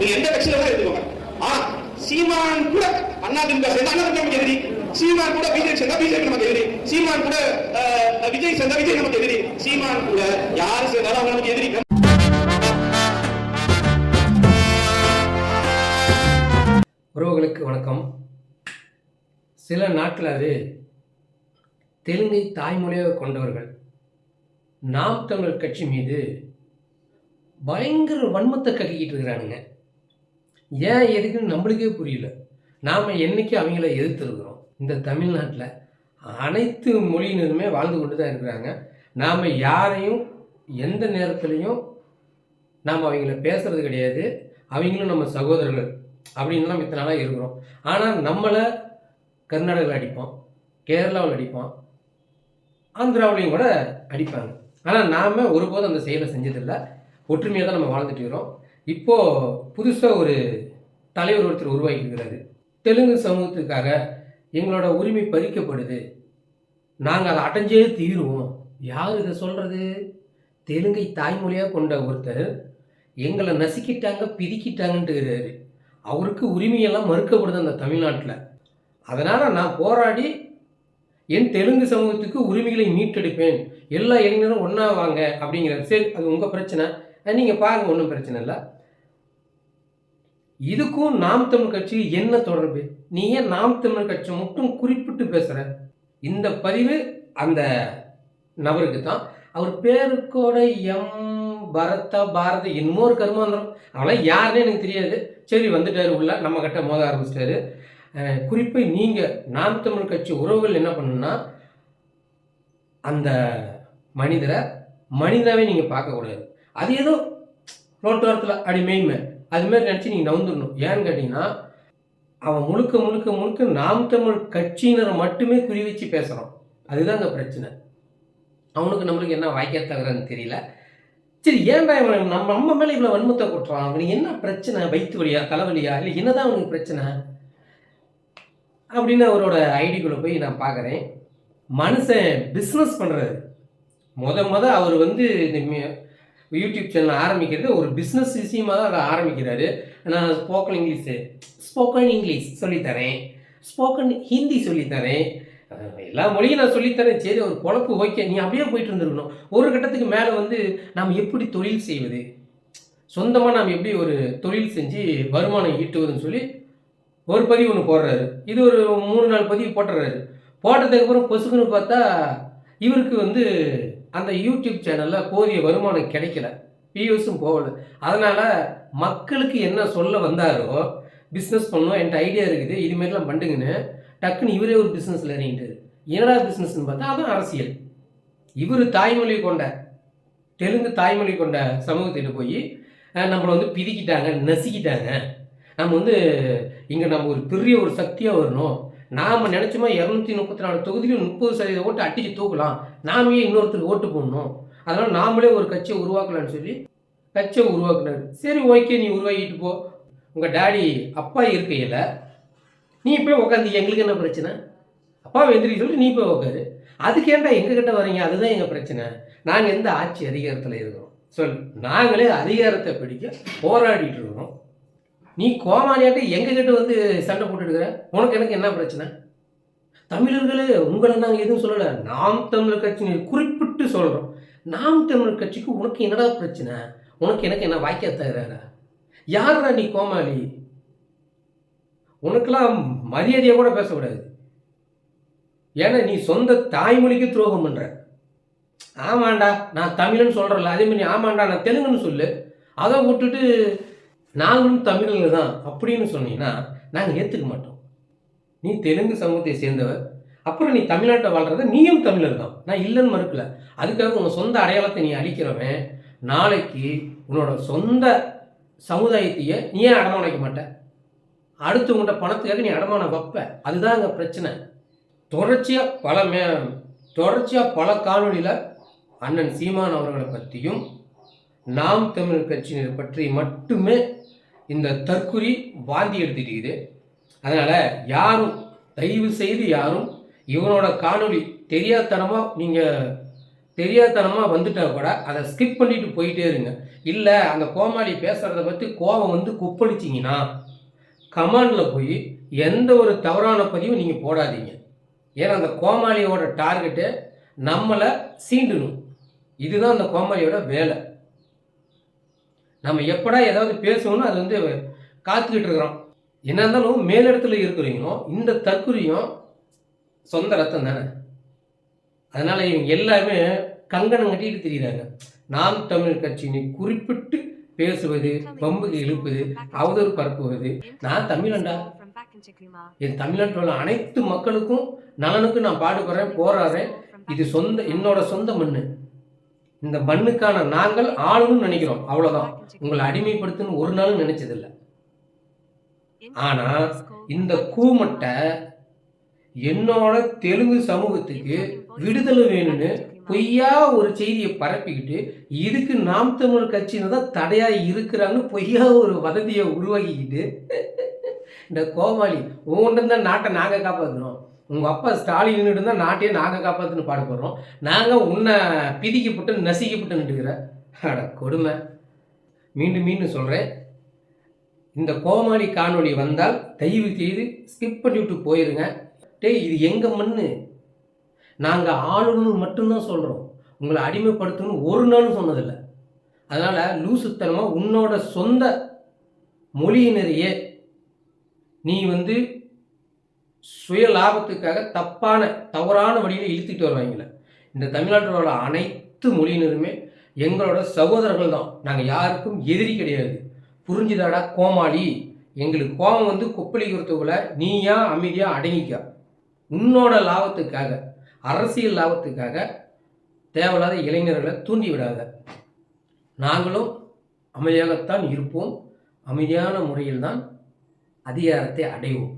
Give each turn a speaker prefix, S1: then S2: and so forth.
S1: நீங்க எந்த கட்சியில கூட எடுத்துக்கோங்க. ஆனா சீமான் கூட அண்ணா திமுக சேர்ந்தா அண்ணா திமுக எதிரி. சீமான் கூட பிஜேபி சேர்ந்தா பிஜேபி நமக்கு எதிரி. சீமான் கூட விஜய் சேர்ந்தா விஜய் நமக்கு எதிரி. சீமான் கூட யார் சேர்ந்தாலும் அவங்க நமக்கு எதிரி.
S2: உறவுகளுக்கு வணக்கம். சில நாட்களாகவே தெலுங்கை தாய்மொழியாக கொண்டவர்கள் நாம் தமிழர் கட்சி மீது பயங்கர வன்மத்தை கக்கிக்கிட்டு இருக்கிறானுங்க. ஏன் எதுக்குன்னு நம்மளுக்கே புரியல. நாம் என்றைக்கு அவங்கள எதிர்த்துருக்குறோம்? இந்த தமிழ்நாட்டில் அனைத்து மொழியினருமே வாழ்ந்து கொண்டு தான் இருக்கிறாங்க. நாம் யாரையும் எந்த நேரத்துலையும் நாம் அவங்கள பேசுறது கிடையாது. அவங்களும் நம்ம சகோதரர்கள் அப்படின்னு நம்ம இத்தனை நாளாக இருக்கிறோம். ஆனால் நம்மளை கர்நாடகாவில் அடிப்போம் கேரளாவில் அடிப்போம் ஆந்திராவிலையும் கூட அடிப்பாங்க. ஆனால் நாம் ஒருபோதும் அந்த செயலை செஞ்சதில்லை. ஒற்றுமையாக தான் நம்ம வாழ்ந்துட்டு இருக்கிறோம். இப்போது புதுசாக ஒரு தலைவர் ஒருத்தர் உருவாக்கியிருக்கிறாரு தெலுங்கு சமூகத்துக்காக எங்களோட உரிமை பறிக்கப்படுது. நாங்கள் அதை அடைஞ்சே தீருவோம். யார் இதை சொல்கிறது தெலுங்கை தாய்மொழியாக கொண்ட ஒருத்தர் எங்களை நசுக்கிட்டாங்க பிதிக்கிட்டாங்கன்ட்டுகிறாரு அவருக்கு உரிமையெல்லாம் மறுக்கப்படுது அந்த தமிழ்நாட்டில். அதனால் நான் போராடி என் தெலுங்கு சமூகத்துக்கு உரிமைகளை மீட்டெடுப்பேன். எல்லா இளைஞரும் ஒன்றா வாங்க அப்படிங்கிறார். சரி அது உங்கள் பிரச்சனை. நீங்கள் பாருங்கள் ஒன்றும் பிரச்சனை இல்லை. இதுக்கும் நாம் தமிழ் கட்சி என்ன தொடர்பு? நீ ஏன் நாம் தமிழ் கட்சி மட்டும் குறிப்பிட்டு பேசுகிற இந்த பதிவு அந்த நபருக்கு தான். அவர் பேருக்கோட எம். பரதா பாரதி என்னமோ ஒரு கருமாந்திரம் அவெல்லாம் யாருன்னே எனக்கு தெரியாது. சரி வந்துட்டாரு உள்ள நம்ம கிட்ட மோத ஆரம்பிச்சிட்டாரு. குறிப்பை நீங்கள் நாம் தமிழ் கட்சி உறவுகள் என்ன பண்ணுன்னா அந்த மனிதரை மனிதாவே நீங்கள் பார்க்கக்கூடாது. அது ஏதோ ரோட்டோரத்தில் அப்படி மெய்மை அது அதுமாரி நினச்சி நீங்கள் நவுந்துடணும். ஏன்னு கேட்டிங்கன்னா அவன் முழுக்க முழுக்க முழுக்க நாம் தமிழ் கட்சியினரை மட்டுமே குறி வச்சு பேசுகிறான் அதுதான் அங்கே பிரச்சனை. அவனுக்கு நம்மளுக்கு என்ன வாய்க்கா தகுறன்னு தெரியல. சரி ஏன்டா இவன் நம்ம நம்ம மேலே இவ்வளோ வன்மத்தை கொட்டுறான்? அவனுக்கு என்ன பிரச்சனை? வயிற்று வலியா தலைவலியா? இல்லை என்னதான் அவனுக்கு பிரச்சனை? அப்படின்னு அவரோட ஐடிக்குள்ளே போய் நான் பார்க்குறேன் மனுஷன் பிஸ்னஸ் பண்ணுறாரு முத முத அவர் வந்து இந்த யூடியூப் சேனல் ஆரம்பிக்கிறது ஒரு பிஸ்னஸ் விஷயமாக தான் அதை ஆரம்பிக்கிறாரு. நான் ஸ்போக்கன் இங்கிலீஷு ஸ்போக்கன் இங்கிலீஷ் சொல்லித்தரேன். ஸ்போக்கன் ஹிந்தி சொல்லித்தரேன். எல்லா மொழியும் நான் சொல்லித்தரேன். சரி ஒரு குழப்பு ஓகே நீ அப்படியே போயிட்டு இருந்துருக்கணும். ஒரு கட்டத்துக்கு மேலே வந்து நாம் எப்படி தொழில் செய்வது? சொந்தமாக நாம் எப்படி ஒரு தொழில் செஞ்சு வருமானம் ஈட்டுவதுன்னு சொல்லி ஒரு பதிவு ஒன்று போடுறாரு. இது ஒரு மூணு நாலு பதிவு போட்டுறாரு. போட்டதுக்கப்புறம் பொசுக்குன்னு பார்த்தா இவருக்கு வந்து அந்த யூடியூப் சேனலில் போதிய வருமானம் கிடைக்கல. வியூஸும் போகல. அதனால் மக்களுக்கு என்ன சொல்ல வந்தாரோ பிஸ்னஸ் பண்ணணும் என்கிட்ட ஐடியா இருக்குது இதுமாரிலாம் பண்ணுங்கன்னு டக்குன்னு இவரே ஒரு பிஸ்னஸில் இறங்கிட்டாரு. என்னடா பிஸ்னஸ்னு பார்த்தா அதுவும் அரசியல். இவர் தாய்மொழி கொண்ட தெலுங்கு தாய்மொழி கொண்ட சமூகத்திட்ட போய் நம்மளை வந்து பிதிக்கிட்டாங்க நசுக்கிட்டாங்க. நம்ம வந்து இங்கே நம்ம ஒரு பெரிய ஒரு சக்தியாக வரணும். நாம் நினச்சோமா இரநூத்தி முப்பத்தி நாலு தொகுதியிலும் முப்பது சதவீத ஓட்டு அட்டிச்சு தூக்கலாம். நாமே இன்னொருத்தருக்கு ஓட்டு போடணும்? அதனால் நாமளே ஒரு கட்சியை உருவாக்கலாம்னு சொல்லி கட்சியை உருவாக்குனாரு. சரி ஓகே நீ உருவாக்கிட்டு போ. உங்கள் டாடி அப்பா இருக்கையில் நீ போய் உட்காந்து எங்களுக்கு என்ன பிரச்சனை? அப்பா எந்திரிக்க சொல்லி நீ போய் உட்காரு அதுக்கு ஏன்டா எங்ககிட்ட வரீங்க அதுதான் எங்கள் பிரச்சனை. நாங்கள் எந்த ஆட்சி அதிகாரத்தில் இருக்கிறோம் சொல் நாங்களே அதிகாரத்தை பிடிக்க போராடிட்டு இருக்கிறோம் நீ கோமாளியாட்ட எங்ககிட்ட வந்து சண்டை போட்டுடுக்கிற உனக்கு எனக்கு என்ன பிரச்சனை? தமிழர்களே உங்களை நாங்கள் எதுவும் சொல்லலை. நாம் தமிழர் கட்சி குறிப்பிட்டு சொல்கிறோம் நாம் தமிழர் கட்சிக்கு உனக்கு என்னடா பிரச்சனை? உனக்கு எனக்கு என்ன வாய்க்கா தகுறாரா யாரா நீ கோமாளி? உனக்கெல்லாம் மரியாதையை கூட பேசக்கூடாது. ஏன்னா நீ சொந்த தாய்மொழிக்கு துரோகம் பண்ணுற ஆமாண்டா நான் தமிழ்னு சொல்கிறல அதே மாதிரி ஆமாண்டா நான் தெலுங்குன்னு சொல்லு. அதை விட்டுட்டு நாங்களும் தமிழர்கள் தான் அப்படின்னு சொன்னீங்கன்னா நாங்கள் ஏற்றுக்க மாட்டோம். நீ தெலுங்கு சமூகத்தை சேர்ந்தவர் அப்புறம் நீ தமிழ்நாட்டை வாழ்றத நீயும் தமிழர் தான். நான் இல்லைன்னு மறுக்கல. அதுக்காக உன் சொந்த அடையாளத்தை நீ அழிக்கிறவன் நாளைக்கு உன்னோட சொந்த சமுதாயத்தையே நீ ஏன் அடமான வைக்க மாட்ட? அடுத்தவங்கள்ட்ட பணத்துக்காக நீ அடமானம் வைப்ப. அதுதான் அங்கே பிரச்சனை. தொடர்ச்சியாக பல மே தொடர்ச்சியாக பல காணொளியில் அண்ணன் சீமான் அவர்களை பற்றியும் நாம் தமிழர் கட்சியினர் பற்றி மட்டுமே இந்த தற்குறி வாந்தி எடுத்துட்டு இருக்குது. அதனால் யாரும் தயவு செய்து யாரும் இவனோட காணொளி தெரியாதனமாக நீங்கள் தெரியாதனமாக வந்துட்டா கூட அதை ஸ்கிப் பண்ணிட்டு போயிட்டே இருங்க. இல்லை அந்த கோமாளி பேசுகிறத பற்றி கோபம் வந்து குப்பளிச்சிங்கன்னா கமாண்டில் போய் எந்த ஒரு தவறான பதிவும் நீங்கள் போடாதீங்க. ஏன்னா அந்த கோமாளியோட டார்கெட்டு நம்மளை சீண்டணும். இதுதான் அந்த கோமாளியோட வேலை. நம்ம எப்படா ஏதாவது பேசணும்னு அது வந்து காத்துக்கிட்டு இருக்கிறோம். என்ன இருந்தாலும் மேலிடத்துல இருக்கிறீங்களோ இந்த தற்குறியும் சொந்த ரத்தம் தானே? அதனால் இவங்க எல்லாருமே கங்கணம் கட்டிட்டு தெரியுறாங்க. நாம் தமிழ் கட்சியினை குறிப்பிட்டு பேசுவது பம்புக்கு இழுப்பது அவதூறு பரப்புவது. நான் தமிழன்டா. என் தமிழ்நாட்டில் உள்ள அனைத்து மக்களுக்கும் நலனுக்கு நான் பாடுபடுறேன் போராடுறேன். இது சொந்த என்னோட சொந்த மண்ணு. இந்த மண்ணுக்கான நாங்கள் ஆளுன்னு நினைக்கிறோம். அவ்வளவுதான். உங்களை அடிமைப்படுத்துன்னு ஒரு நாளும் நினைச்சதில்ல. ஆனா இந்த கூமட்டை என்னோட தெலுங்கு சமூகத்துக்கு விடுதலை வேணும்னு பொய்யா ஒரு செய்தியை பரப்பிக்கிட்டு இதுக்கு நாம் தமிழ் கட்சியினர் தான் தடையா இருக்கிறாங்கன்னு பொய்யா ஒரு வதந்தியை உருவாக்கிக்கிட்டு இந்த கோமாளி உங்கள்கிட்ட தான் நாட்டை நாங்கள் காப்பாற்றுறோம் உங்கள் அப்பா ஸ்டாலின் இருந்தால் நாட்டையே நாங்கள் காப்பாற்றுன்னு பாடுபடுறோம். நாங்கள் உன்னை பிதிக்கப்பட்டு நசிக்கப்பட்டு நின்றுக்கிற அட கொடுமை. மீண்டும் மீண்டும் சொல்கிறேன் இந்த கோமாளி காணொளி வந்தால் தயவு செய்து ஸ்கிப் பண்ணிவிட்டு போயிருங்க. டேய் இது எங்கள் மண்ணு? நாங்கள் ஆளுநர் மட்டும்தான் சொல்கிறோம் உங்களை அடிமைப்படுத்தணும்னு ஒரு நாளும் சொன்னதில்லை. அதனால் லூசுத்தனமாக உன்னோட சொந்த மொழியினரையே நீ வந்து சுய லாபத்துக்காக தப்பான தவறான வழியில் இழுத்துட்டு வருவாங்கள இந்த தமிழ்நாட்டோட அனைத்து மொழியினருமே எங்களோட சகோதரர்கள் தான். நாங்கள் யாருக்கும் எதிரி கிடையாது. புரிஞ்சுதாடா கோமாளி? எங்களுக்கு கோபம் வந்து கொப்பளிக்கிறதுக்குள்ள நீயா அமைதியாக அடங்கிக்க. உன்னோட லாபத்துக்காக அரசியல் லாபத்துக்காக தேவையில்லாத இளைஞர்களை தூண்டி விடாத. நாங்களும் அமைதியாகத்தான் இருப்போம். அமைதியான முறையில் தான் அதிகாரத்தை அடைவோம்.